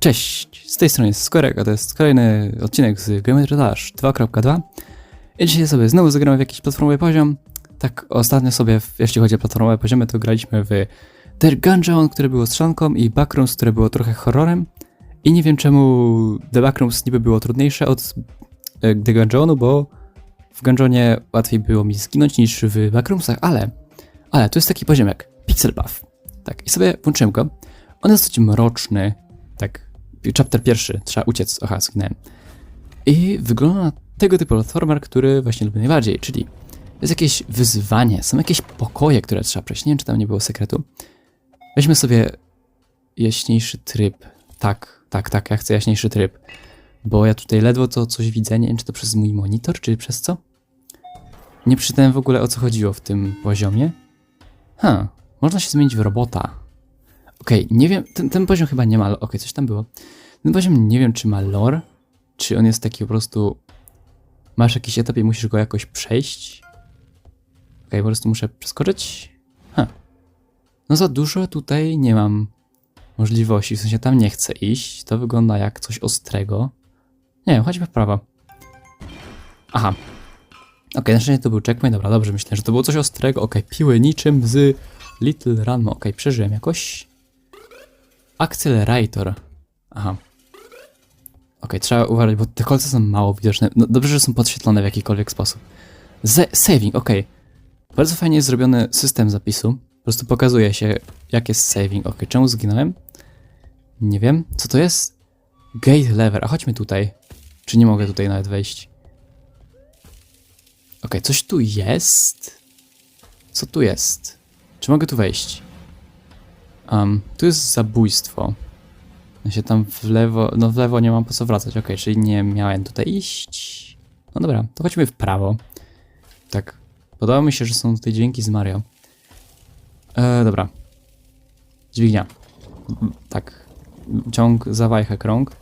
Cześć, z tej strony jest Skorek, a to jest kolejny odcinek z Geometry Dash 2.2 i dzisiaj sobie znowu zagramy w jakiś platformowy poziom. Tak ostatnio sobie, jeśli chodzi o platformowe poziomy, to graliśmy w The Gungeon, które było strzelanką i Backrooms, które było trochę horrorem i nie wiem czemu The Backrooms niby było trudniejsze od The Gungeonu, bo w Gungeonie łatwiej było mi zginąć niż w Backroomsach, ale, ale tu jest taki poziomek, Pixel Buff. Tak, i sobie włączyłem go. On jest dość mroczny, tak, chapter pierwszy, trzeba uciec, aha, zginąłem. I wygląda na tego typu platformer, który właśnie lubię najbardziej, czyli jest jakieś wyzwanie, są jakieś pokoje, które trzeba przejść. Nie wiem, czy tam nie było sekretu. Weźmy sobie jaśniejszy tryb. Tak, tak, tak, ja chcę jaśniejszy tryb. Bo ja tutaj ledwo to coś widzę, nie wiem, czy to przez mój monitor, czy przez co. Nie przeczytałem w ogóle, o co chodziło w tym poziomie. Ha, można się zmienić w robota. Okej, nie wiem, ten, ten poziom chyba nie ma. Okej, coś tam było. Ten poziom nie wiem, czy ma lore, czy on jest taki po prostu. Masz jakiś etap i musisz go jakoś przejść. Okej, po prostu muszę przeskoczyć. Ha. No za dużo tutaj nie mam możliwości, w sensie tam nie chcę iść. To wygląda jak coś ostrego. Nie wiem, chodźmy w prawo. Aha. Okej, na szczęście to był checkpoint, dobra, dobrze, myślę, że to było coś ostrego. Okej, piły niczym z Little Run. Okej, przeżyłem jakoś. Accelerator. Aha. Okej, trzeba uważać, bo te kolce są mało widoczne. No, dobrze, że są podświetlone w jakikolwiek sposób. Z saving, okej. Bardzo fajnie jest zrobiony system zapisu. Po prostu pokazuje się, jak jest saving. Okej, czemu zginąłem? Nie wiem. Co to jest? Gate lever. A chodźmy tutaj. Czy nie mogę tutaj nawet wejść? Okej, coś tu jest? Co tu jest? Czy mogę tu wejść? Um, tu jest zabójstwo. Ja się tam w lewo, no w lewo nie mam po co wracać, okej, czyli nie miałem tutaj iść. No dobra, to chodźmy w prawo. Tak, podoba mi się, że są tutaj dźwięki z Mario. E, dobra. Dźwignia. Tak. Ciąg za wajchę krąg.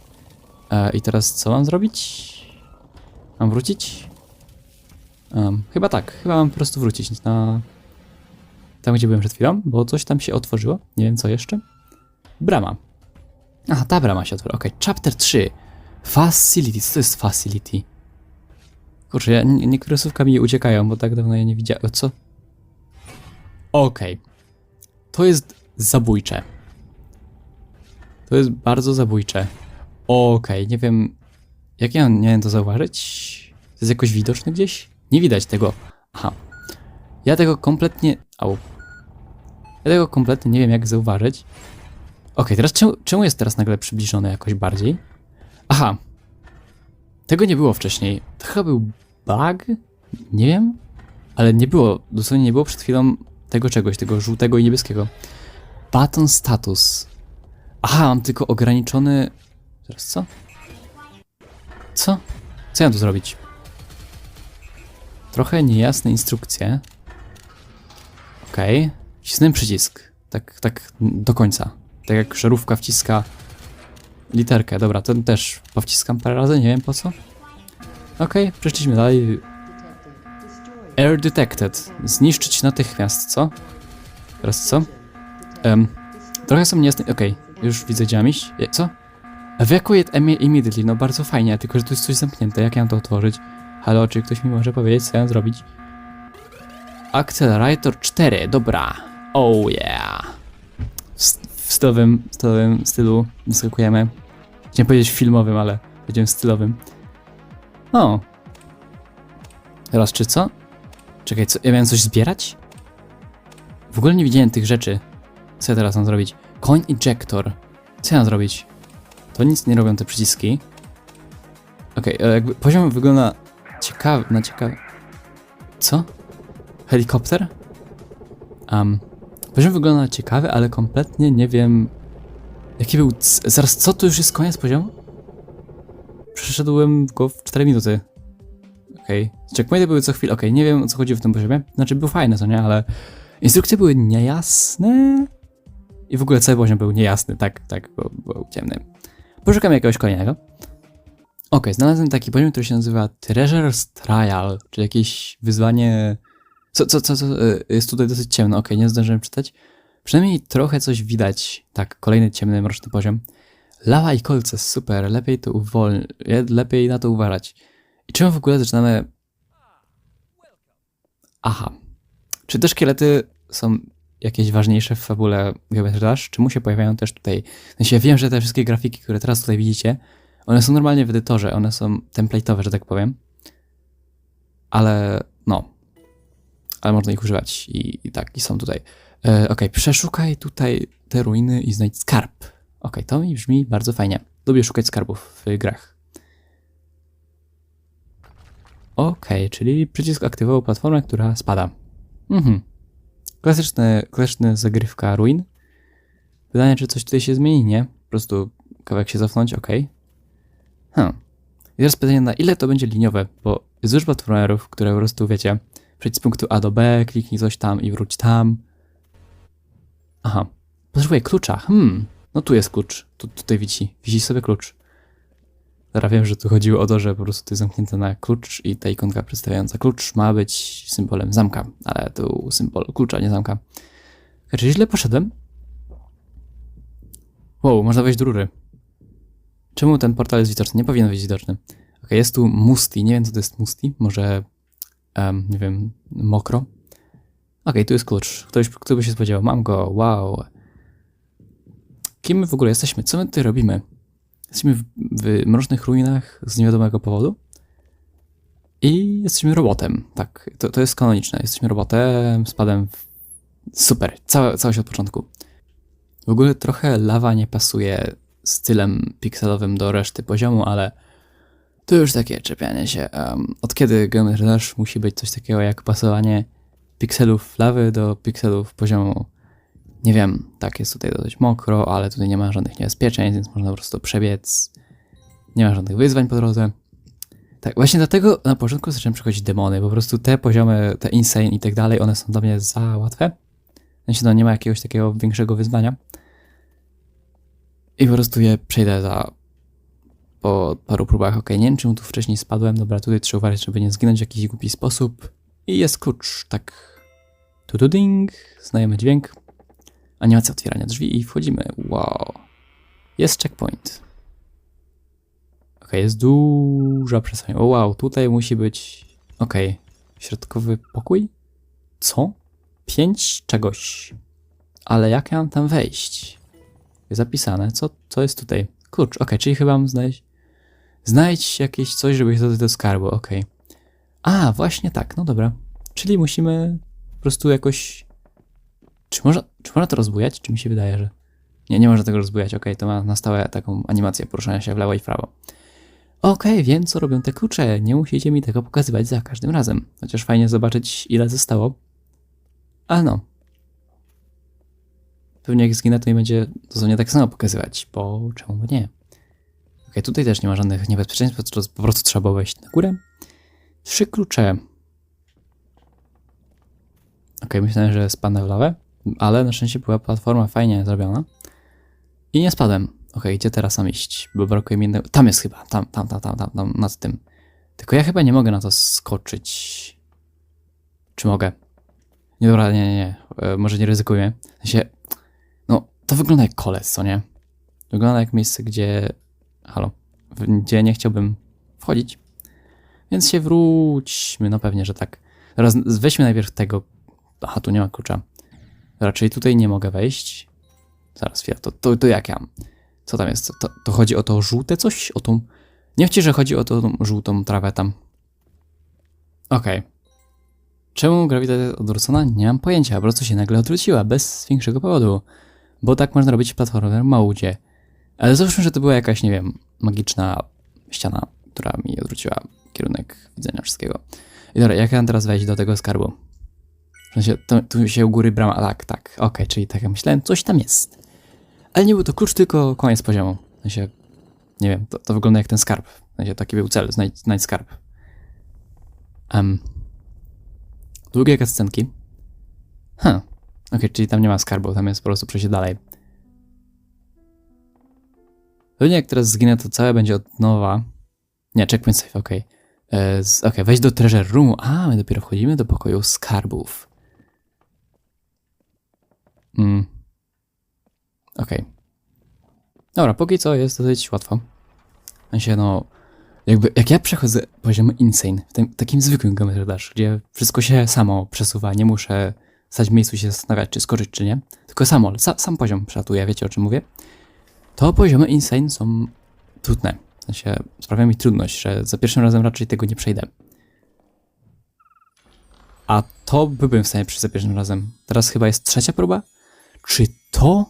E, I teraz co mam zrobić? Mam wrócić? Um, chyba tak, chyba mam po prostu wrócić na tam, gdzie byłem przed chwilą, bo coś tam się otworzyło. Nie wiem co jeszcze. Brama. Aha, ta brama się otworzyła. Okej, chapter 3. Facility. Co to jest facility? Kurczę, ja, nie- niektóre słówka mi uciekają, bo tak dawno je nie widziałem. Co? Okej. To jest zabójcze. To jest bardzo zabójcze. Okej, nie wiem. Jak ja wiem to zauważyć? To jest jakoś widoczne gdzieś? Nie widać tego. Aha. Ja tego kompletnie. Au. Ja tego kompletnie nie wiem, jak zauważyć. Okej, teraz czemu, czemu jest teraz nagle przybliżone jakoś bardziej? Aha. Tego nie było wcześniej. To chyba był bug? Nie wiem. Ale nie było, dosłownie nie było przed chwilą tego czegoś, tego żółtego i niebieskiego. Button status. Aha, mam tylko ograniczony. Teraz co? Co? Co ja tu zrobić? Trochę niejasne instrukcje. Okej. Okay. Wcisnąłem przycisk. Tak, tak do końca. Tak jak żarówka wciska literkę. Dobra, ten też powciskam parę razy, nie wiem po co. Okej, przeszliśmy dalej. Air detected. Zniszczyć natychmiast, co? Teraz co? Em, trochę są niejasne. Okej, już widzę, gdzie Co? Evacuate imme- immediately. No bardzo fajnie, tylko że tu jest coś zamknięte. Jak ja mam to otworzyć? Halo, czy ktoś mi może powiedzieć, co ja mam zrobić? Accelerator 4, dobra. Oh yeah. W, stylowym, stylowym stylu wyskakujemy. Chciałem powiedzieć filmowym, ale powiedziałem stylowym. O. Teraz czy co? Czekaj, co? Ja miałem coś zbierać? W ogóle nie widziałem tych rzeczy. Co ja teraz mam zrobić? Coin ejector. Co ja mam zrobić? To nic nie robią te przyciski. Okej, e, jakby poziom wygląda ciekawy, na ciekawy. Co? Helikopter? Um, poziom wygląda ciekawy, ale kompletnie nie wiem. Jaki był. Zaraz, co to już jest koniec poziomu? Przeszedłem go w 4 minuty. Okej. Okay. Checkpointy były co chwilę. Okej, nie wiem o co chodzi w tym poziomie. Znaczy, był fajny, co nie, ale. Instrukcje były niejasne. I w ogóle cały poziom był niejasny, tak, tak, był, był ciemny. Poszukam jakiegoś kolejnego. Okej, znalazłem taki poziom, który się nazywa Treasure's Trial, czyli jakieś wyzwanie. Co, co, co, co y, jest tutaj dosyć ciemno, okej, nie zdążyłem czytać. Przynajmniej trochę coś widać. Tak, kolejny ciemny, mroczny poziom. Lawa i kolce, super, lepiej to uwolnić, lepiej na to uważać. I czemu w ogóle zaczynamy... Aha. Czy te szkielety są jakieś ważniejsze w fabule Geometry Dash? Czemu się pojawiają też tutaj? Sensie ja wiem, że te wszystkie grafiki, które teraz tutaj widzicie, one są normalnie w edytorze, one są template'owe, że tak powiem. Ale no. Ale można ich używać i, i tak, i są tutaj. E, ok, przeszukaj tutaj te ruiny i znajdź skarb. Ok, to mi brzmi bardzo fajnie. Lubię szukać skarbów w grach. Ok, czyli przycisk aktywował platformę, która spada. Mhm. Klasyczne, klasyczna zagrywka ruin. Pytanie, czy coś tutaj się zmieni? Nie. Po prostu kawałek się cofnąć, ok. Hmm. I teraz pytanie, na ile to będzie liniowe, bo jest dużo platformerów, które po prostu, wiecie, przejdź z punktu A do B, kliknij coś tam i wróć tam. Aha. Potrzebuję klucza. Hmm. No tu jest klucz. Tu, tutaj wisi. Wisi sobie klucz. Teraz wiem, że tu chodziło o to, że po prostu to jest zamknięte na klucz i ta ikonka przedstawiająca klucz ma być symbolem zamka, ale tu symbol klucza, nie zamka. Czy źle poszedłem? Wow, można wejść do rury. Czemu ten portal jest widoczny? Nie powinien być widoczny. Ok, jest tu Musti. Nie wiem, co to jest Musti. Może, um, nie wiem, mokro. Ok, tu jest klucz. Ktoś, kto by się spodziewał. Mam go. Wow. Kim my w ogóle jesteśmy? Co my tutaj robimy? Jesteśmy w, w mrocznych ruinach z niewiadomego powodu. I jesteśmy robotem. Tak, to, to jest kanoniczne. Jesteśmy robotem, spadem w... Super, całe się od początku. W ogóle trochę lawa nie pasuje stylem pikselowym do reszty poziomu, ale to już takie czepianie się. Um, od kiedy Geometry Dash musi być coś takiego jak pasowanie pikselów lawy do pikselów poziomu nie wiem, tak jest tutaj dość mokro, ale tutaj nie ma żadnych niebezpieczeństw, więc można po prostu przebiec. Nie ma żadnych wyzwań po drodze. Tak, właśnie dlatego na początku zacząłem przechodzić demony. Po prostu te poziomy, te insane i tak dalej, one są dla mnie za łatwe. Sensie, no nie ma jakiegoś takiego większego wyzwania. I po prostu je przejdę za po paru próbach. Ok, nie wiem tu wcześniej spadłem. Dobra, tutaj trzeba uważać, żeby nie zginąć w jakiś głupi sposób. I jest klucz, tak. Tu, tu ding, znajomy dźwięk. Animacja otwierania drzwi i wchodzimy. Wow. Jest checkpoint. Ok, jest duża przestrzeń. O wow, tutaj musi być... Ok, środkowy pokój? Co? Pięć czegoś. Ale jak ja mam tam wejść? Jest zapisane. Co, co jest tutaj? Klucz. Ok, czyli chyba mam znaleźć... Znajdź jakieś coś, żeby się dodać do skarbu. Ok. A, właśnie tak. No dobra. Czyli musimy po prostu jakoś czy można, czy można to rozbujać? Czy mi się wydaje, że... Nie, nie można tego rozbujać. Ok, to ma na stałe taką animację poruszania się w lewo i w prawo. Okej, okay, wiem co robią te klucze. Nie musicie mi tego pokazywać za każdym razem. Chociaż fajnie zobaczyć ile zostało. Ale no. Pewnie jak zginę to i będzie dosłownie tak samo pokazywać, bo czemu nie? Ok, tutaj też nie ma żadnych niebezpieczeństw, po prostu trzeba wejść na górę. Trzy klucze. Ok, myślałem, że spadnę w lawę ale na szczęście była platforma fajnie zrobiona. I nie spadłem. Ok, gdzie teraz mam iść? Bo brakuje mi jednego. Tam jest chyba, tam, tam, tam, tam, tam, tam, nad tym. Tylko ja chyba nie mogę na to skoczyć. Czy mogę? Nie, dobra, nie, nie, nie. E, może nie ryzykuję. W sensie, no, to wygląda jak koles, co nie? Wygląda jak miejsce, gdzie... Halo? Gdzie nie chciałbym wchodzić. Więc się wróćmy, no pewnie, że tak. Teraz weźmy najpierw tego... Aha, tu nie ma klucza. Raczej tutaj nie mogę wejść. Zaraz chwilę, to, to, to jak ja Co tam jest? To, to chodzi o to żółte coś? O tą... Nie wiem, że chodzi o tą żółtą trawę tam. Okej. Okay. Czemu grawitacja odwrócona? Nie mam pojęcia, po prostu się nagle odwróciła, bez większego powodu. Bo tak można robić w platformer mode. Ale załóżmy, że to była jakaś, nie wiem, magiczna ściana, która mi odwróciła kierunek widzenia wszystkiego. I dobra, jak ja mam teraz wejść do tego skarbu? W sensie, to, tu się u góry brama, tak, tak, okej, okay, czyli tak jak myślałem, coś tam jest. Ale nie był to klucz, tylko koniec poziomu. W sensie, nie wiem, to, to wygląda jak ten skarb. W sensie, taki był cel, znajdź, znajdź skarb. Um, długie cutscenki. Huh. Okej, okay, czyli tam nie ma skarbu, tam jest po prostu przejście dalej. Pewnie jak teraz zginę, to całe będzie od nowa. Nie, checkpoint save, okej. Okay. E, okej, okay, wejdź do treasure roomu. A, my dopiero wchodzimy do pokoju skarbów. Mm. Okej. Okay. Dobra, póki co jest dosyć łatwo. W sensie, no, jakby, jak ja przechodzę poziom insane, w tym, takim zwykłym Geometry Dash, gdzie wszystko się samo przesuwa, nie muszę stać w miejscu się zastanawiać, czy skoczyć, czy nie, tylko samo, sa, sam poziom przelatuje, wiecie o czym mówię, to poziomy insane są trudne. W sensie, sprawia mi trudność, że za pierwszym razem raczej tego nie przejdę. A to byłbym w stanie przejść za pierwszym razem. Teraz chyba jest trzecia próba? Czy to?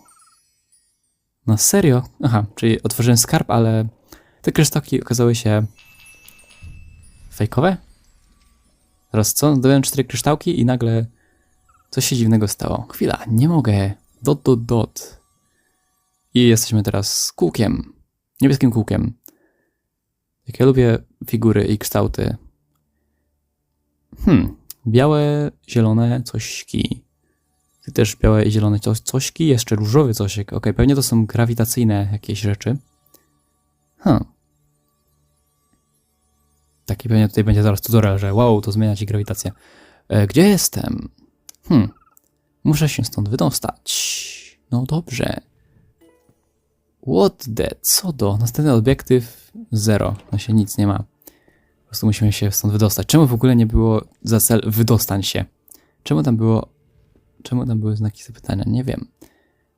Na serio? Aha, czyli otworzyłem skarb, ale te kryształki okazały się fejkowe? Teraz co? Zdobyłem cztery kryształki i nagle coś się dziwnego stało. Chwila, nie mogę. Dot, dot, dot. I jesteśmy teraz kółkiem. Niebieskim kółkiem. Jak ja lubię figury i kształty. Hmm. Białe, zielone cośki. Też białe i zielone coś, cośki, jeszcze różowy cosiek. Okej, pewnie to są grawitacyjne jakieś rzeczy. Huh. Taki pewnie tutaj będzie zaraz tutorial, że wow, to zmienia ci grawitację. E, gdzie jestem? Hmm. Muszę się stąd wydostać. No dobrze. What the? Co do? Następny obiektyw zero. No się nic nie ma. Po prostu musimy się stąd wydostać. Czemu w ogóle nie było za cel wydostań się? Czemu tam było... Czemu tam były znaki zapytania? Nie wiem.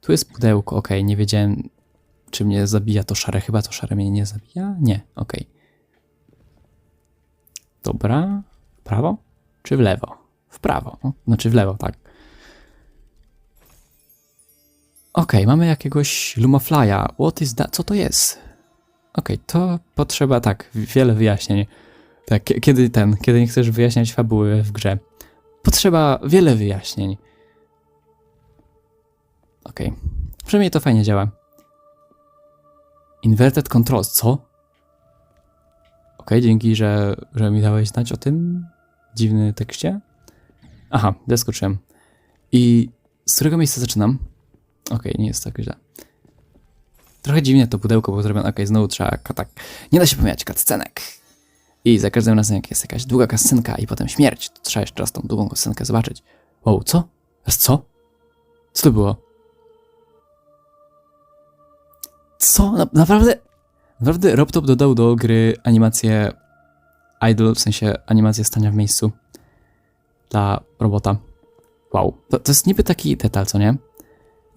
Tu jest pudełko, okej, nie wiedziałem czy mnie zabija to szare. Chyba to szare mnie nie zabija? Nie, okej. Dobra. W prawo? Czy w lewo? W prawo. Znaczy w lewo, tak. Okej, mamy jakiegoś Lumaflya. What is that? Co to jest? Okej, to potrzeba tak, wiele wyjaśnień. Tak, kie- kiedy ten, kiedy nie chcesz wyjaśniać fabuły w grze. Potrzeba wiele wyjaśnień. Okej. Przynajmniej to fajnie działa. Inverted controls, co? Okej, dzięki, że, że mi dałeś znać o tym dziwnym tekście. Aha, doskoczyłem. I z którego miejsca zaczynam? Okej, nie jest tak źle. Trochę dziwnie to pudełko było zrobione. Okej, znowu trzeba tak. Nie da się pomijać cutscenek. I za każdym razem, jak jest jakaś długa cutscenka i potem śmierć, to trzeba jeszcze raz tą długą cutscenkę zobaczyć. Wow, co? Raz co? Co to było? Co? Na, naprawdę? Naprawdę RobTop dodał do gry animację idle, w sensie animację stania w miejscu dla robota. Wow. To, to jest niby taki detal, co nie?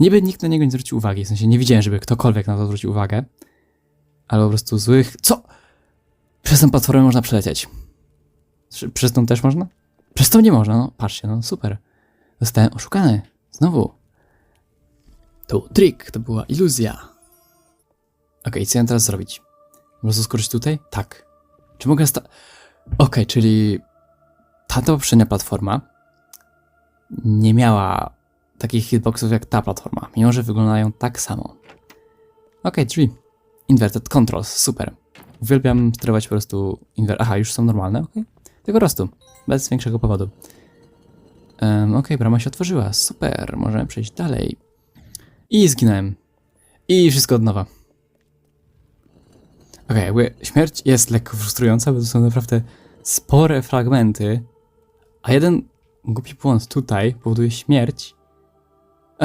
Niby nikt na niego nie zwrócił uwagi, w sensie nie widziałem, żeby ktokolwiek na to zwrócił uwagę. Ale po prostu złych... Co? Przez tę platformę można przelecieć. Przez tą też można? Przez tą nie można, no patrzcie, no super. Zostałem oszukany. Znowu. To trik, to była iluzja. Okej, co ja teraz zrobić? Po prostu skoczyć tutaj? Tak. Czy mogę sta... Okej, czyli ta poprzednia platforma nie miała takich hitboxów jak ta platforma, mimo że wyglądają tak samo. Okej, drzwi. Inverted controls, super. Uwielbiam sterować po prostu inver... Aha, już są normalne, okej. Tylko prostu, bez większego powodu. Um, okej, brama się otworzyła, super, możemy przejść dalej. I zginąłem. I wszystko od nowa. Jakby śmierć jest lekko frustrująca, bo to są naprawdę spore fragmenty, a jeden głupi błąd tutaj powoduje śmierć.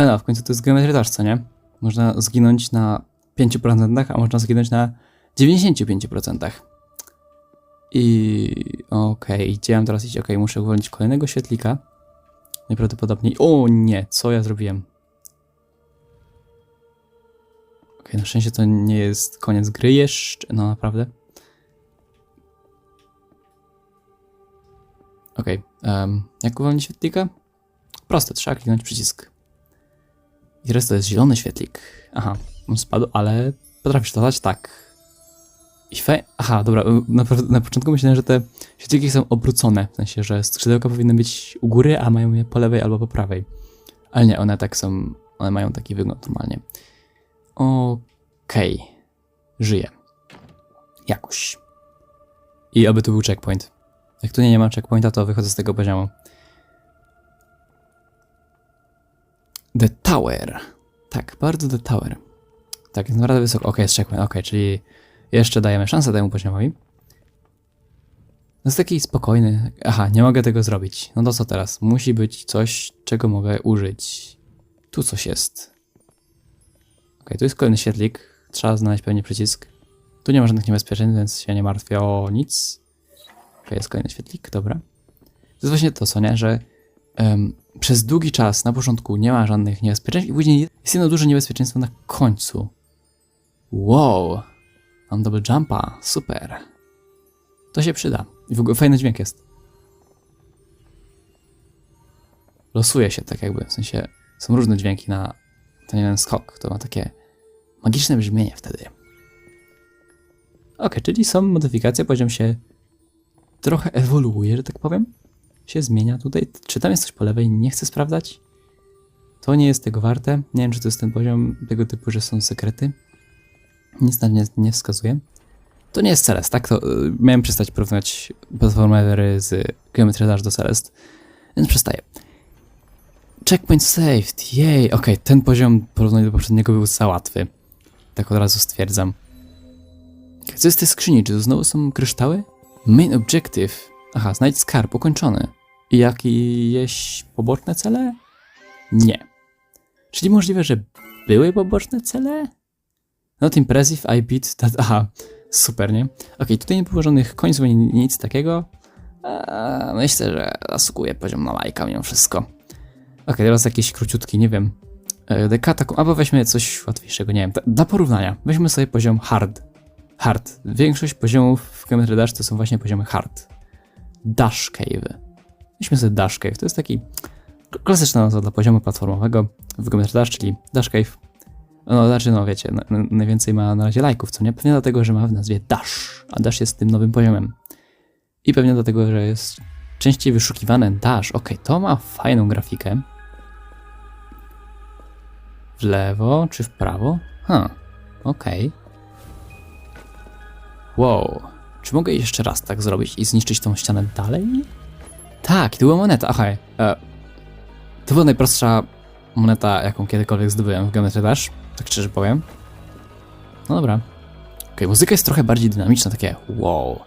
No, w końcu to jest geometry dash, co nie? Można zginąć na 5%, a można zginąć na 95%. I okej, gdzie mam teraz iść? Okej, muszę uwolnić kolejnego świetlika. Najprawdopodobniej. O nie, co ja zrobiłem? Okej, na szczęście to nie jest koniec gry jeszcze. No naprawdę. Okej, em, jak uwolnić świetlika? Proste, trzeba kliknąć przycisk. I teraz to jest zielony świetlik. Aha, on spadł, ale potrafisz to dać? Tak. I fe... Aha, dobra, na, na początku myślałem, że te świetliki są obrócone, w sensie, że skrzydełka powinny być u góry, a mają je po lewej albo po prawej. Ale nie, one tak są, one mają taki wygląd normalnie. Okej. Żyję. Jakoś. I aby tu był checkpoint. Jak tu nie, nie ma checkpointa, to wychodzę z tego poziomu. The Tower. Tak, bardzo The Tower. Tak, jest naprawdę wysoko. Okej, jest checkpoint, okej, czyli jeszcze dajemy szansę temu poziomowi. To jest taki spokojny. Aha, nie mogę tego zrobić. No to co teraz? Musi być coś, czego mogę użyć. Tu coś jest. Okej, tu jest kolejny świetlik. trzeba znaleźć pewnie przycisk. Tu nie ma żadnych niebezpieczeństw, więc się nie martwię o nic. Ok, jest kolejny świetlik, dobra. To jest właśnie to, co nie, że em, przez długi czas na początku nie ma żadnych niebezpieczeństw i później jest jedno duże niebezpieczeństwo na końcu. Wow, mam double jumpa, super. To się przyda. I w ogóle fajny dźwięk jest. Losuje się tak jakby, w sensie są różne dźwięki na ten jeden skok. To ma takie magiczne brzmienie wtedy. Ok, czyli są modyfikacje, poziom się trochę ewoluuje, że tak powiem. Się zmienia tutaj. Czy tam jest coś po lewej? Nie chcę sprawdzać. To nie jest tego warte. Nie wiem, czy to jest ten poziom tego typu, że są sekrety. Nic na nie, nie wskazuje. To nie jest Celest, tak? To y, miałem przestać porównywać platformery z Geometry Dash do Celest, więc przestaję. Checkpoint saved, jej, okej, ten poziom w porównaniu do poprzedniego był za łatwy. Tak od razu stwierdzam. Co jest w tej skrzyni? Czy to znowu są kryształy? Main objective. Aha, znajdź skarb, ukończony. I jakieś poboczne cele? Nie. Czyli możliwe, że były poboczne cele? Not impressive, I beat that... Aha, super, nie? Okej, tutaj nie było żadnych końców nic takiego. Eee, myślę, że zasługuje poziom na lajka mimo wszystko. Okej, teraz jakiś króciutki, nie wiem. E, Deka taką, albo weźmy coś łatwiejszego, nie wiem. Dla porównania, weźmy sobie poziom hard. Hard. Większość poziomów w Geometry Dash to są właśnie poziomy hard. Dash Cave. Weźmy sobie Dash Cave. To jest taki klasyczna nazwa dla poziomu platformowego w Geometry Dash, czyli Dash Cave. No, znaczy, no wiecie, na, na, najwięcej ma na razie lajków, co nie? Pewnie dlatego, że ma w nazwie Dash, a Dash jest tym nowym poziomem. I pewnie dlatego, że jest częściej wyszukiwane Dash. Okej, to ma fajną grafikę. W lewo czy w prawo? Ha, okej. Wow. Czy mogę jeszcze raz tak zrobić i zniszczyć tą ścianę dalej? Tak, to była moneta. Aha, e, to była najprostsza moneta, jaką kiedykolwiek zdobyłem w Geometry Dash, tak szczerze powiem. No dobra. Okej, muzyka jest trochę bardziej dynamiczna, takie wow.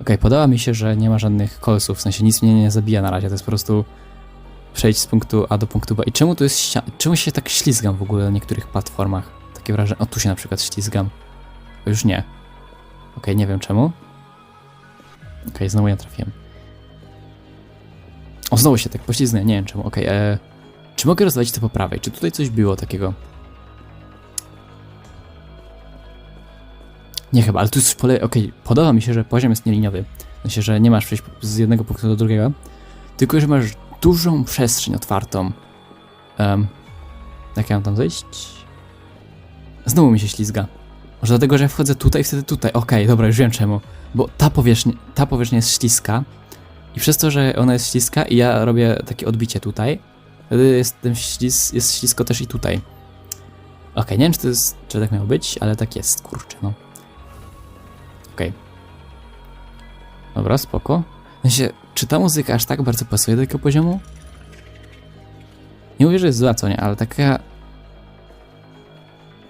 Okej, podoba mi się, że nie ma żadnych kolców, w sensie nic mnie nie zabija na razie, to jest po prostu przejść z punktu A do punktu B. I czemu tu jest? Czemu się tak ślizgam w ogóle na niektórych platformach? Takie wrażenie, o tu się na przykład ślizgam. O, już nie. Okej, nie wiem czemu. Okej, znowu ja trafiłem. O, znowu się tak poślizgnę, nie wiem czemu. Okej, e, czy mogę rozwalić to po prawej? Czy tutaj coś było takiego? Nie chyba, ale tu jest pole... Okej, podoba mi się, że poziom jest nieliniowy. Sensie, że nie masz przejść z jednego punktu do drugiego, tylko że masz dużą przestrzeń otwartą. Um, jak ja mam tam zejść? Znowu mi się ślizga. Może dlatego, że ja wchodzę tutaj, wtedy tutaj. Okej, dobra, już wiem czemu. Bo ta powierzchnia, ta powierzchnia jest śliska i przez to, że ona jest śliska i ja robię takie odbicie tutaj, wtedy jest, ślis, jest ślisko też i tutaj. Okej, nie wiem, czy to jest, czy tak miało być, ale tak jest, kurczę, no. Okej. Dobra, spoko. W sensie, czy ta muzyka aż tak bardzo pasuje do takiego poziomu? Nie mówię, że jest zła, co nie, ale taka...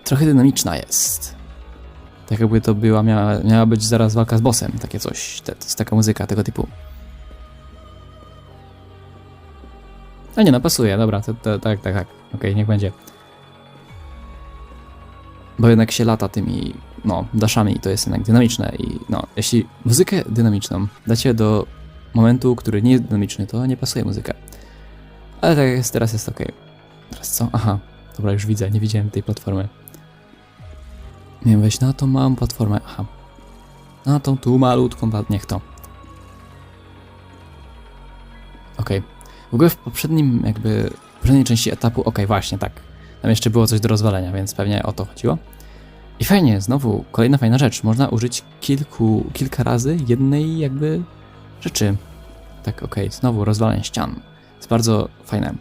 Trochę dynamiczna jest. Tak jakby to była, miała, miała być zaraz walka z bossem, takie coś. To jest taka muzyka tego typu. A nie, no pasuje, dobra, to, to, tak, tak, tak. Okej, niech będzie. Bo jednak się lata tymi, no, daszami i to jest jednak dynamiczne i no, jeśli muzykę dynamiczną dacie do momentu, który nie jest dynamiczny, to nie pasuje muzyka. Ale tak jest teraz, jest ok. Teraz co? Aha, dobra, już widzę, nie widziałem tej platformy. Nie wiem, weź na tą małą platformę, aha. Na tą tu malutką, niech to. Okej. W ogóle w poprzednim jakby, w poprzedniej części etapu, okej, właśnie, tak. Tam jeszcze było coś do rozwalenia, więc pewnie o to chodziło. I fajnie, znowu, kolejna fajna rzecz. Można użyć kilku, kilka razy jednej jakby rzeczy. Tak, okej, znowu rozwalanie ścian. Jest bardzo fajne.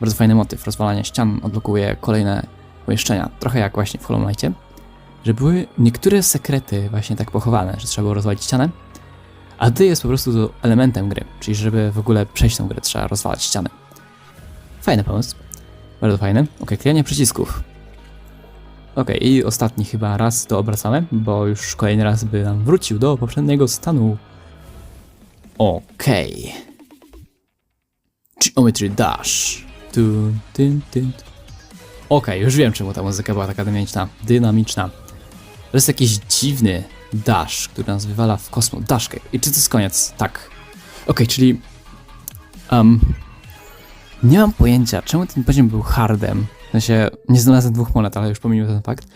Bardzo fajny motyw. Rozwalanie ścian odblokuje kolejne pomieszczenia. Trochę jak właśnie w Hollow Knightie. Że były niektóre sekrety właśnie tak pochowane, że trzeba było rozwalić ścianę. A ty jest po prostu elementem gry. Czyli żeby w ogóle przejść tą grę, trzeba rozwalać ściany. Fajny pomysł. Bardzo fajny. Ok, klejanie przycisków. Ok, i ostatni chyba raz to obracamy, bo już kolejny raz by nam wrócił do poprzedniego stanu. Okej. Geometry Dash. Tu, tyn, tyn. Okej, już wiem czemu ta muzyka była taka dynamiczna. Dynamiczna. To jest jakiś dziwny dash, który nas wywala w kosmos. Daszkę. I czy to jest koniec? Tak. Okej, czyli... Um, nie mam pojęcia, czemu ten poziom był hardem. W sensie, nie znalazłem dwóch monet, ale już pomijam ten fakt.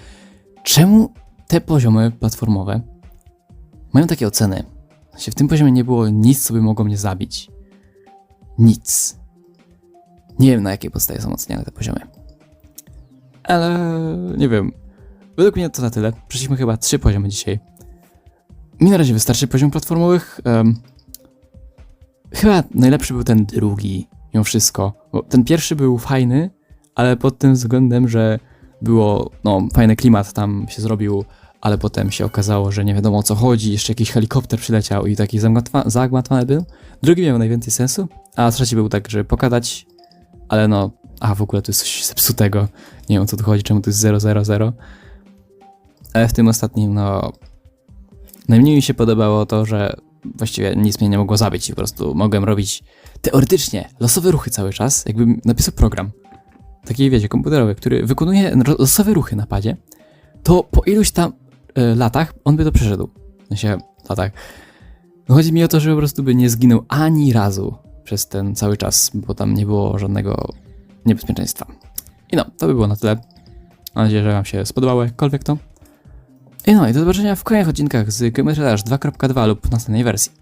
Czemu te poziomy platformowe mają takie oceny? W, sensie, w tym poziomie nie było nic, co by mogło mnie zabić. Nic. Nie wiem, na jakiej podstawie są oceniane te poziomy. Ale nie wiem. Według mnie to na tyle. Przeszliśmy chyba trzy poziomy dzisiaj. Mi na razie wystarczy poziom platformowych. Em, chyba najlepszy był ten drugi, mimo wszystko. Bo ten pierwszy był fajny, ale pod tym względem, że było, no, fajny klimat tam się zrobił, ale potem się okazało, że nie wiadomo o co chodzi, jeszcze jakiś helikopter przyleciał i taki zagmatwa- zagmatwany był. Drugi miał najwięcej sensu, a trzeci był tak, że pokazać, ale no, a w ogóle to jest coś zepsutego. Nie wiem o co tu chodzi, czemu to jest 000. Ale w tym ostatnim, no, najmniej mi się podobało to, że właściwie nic mnie nie mogło zabić i po prostu mogłem robić teoretycznie losowe ruchy cały czas, jakbym napisał program. Taki, wiecie, komputerowy, który wykonuje losowe ruchy na padzie, to po iluś tam e, latach on by to przeszedł. W sensie, latach. No chodzi mi o to, że po prostu by nie zginął ani razu przez ten cały czas, bo tam nie było żadnego niebezpieczeństwa. I no, to by było na tyle. Mam nadzieję, że Wam się spodobało jakkolwiek to. I no, i do zobaczenia w kolejnych odcinkach z Geometry Dash 2.2 lub w następnej wersji.